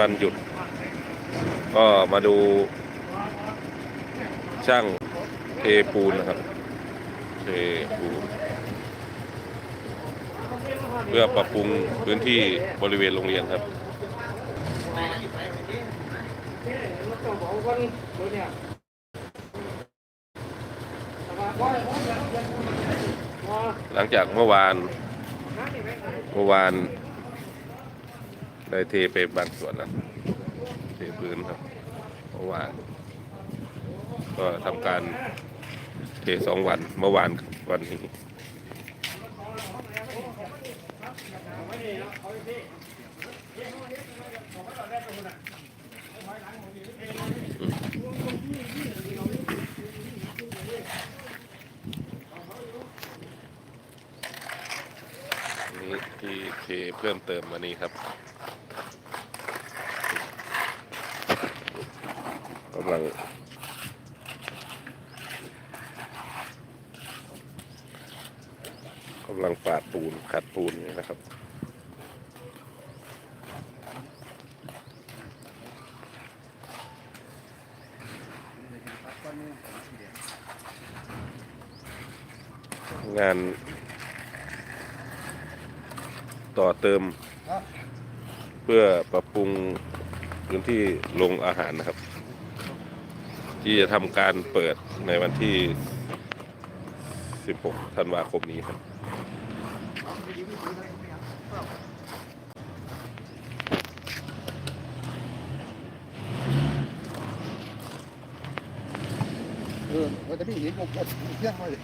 วันหยุด ก็มาดูช่างเทปูนนะครับเทปูนเพื่อปรับปรุงพื้นที่บริเวณโรงเรียนครับหลังจากเมื่อวาน เมื่อวาน ได้เทไปบางส่วนแล้วเทพื้นครับเมื่อวาน ก็ทำการเทสองวันเมื่อวานกับวันนี้นี่ที่เทเพิ่มเติมมานี้ครับ กำลังกำลังปาดปูนขัดปูนนี่นะครับงานต่อเติม เพื่อปรับปรุงพื้นที่ลงอาหารนะครับ ที่จะทำการเปิดในวันที่ 16 ธันวาคมนี้ครับ เออแต่พี่เห็นผมเที่ยงมาเลย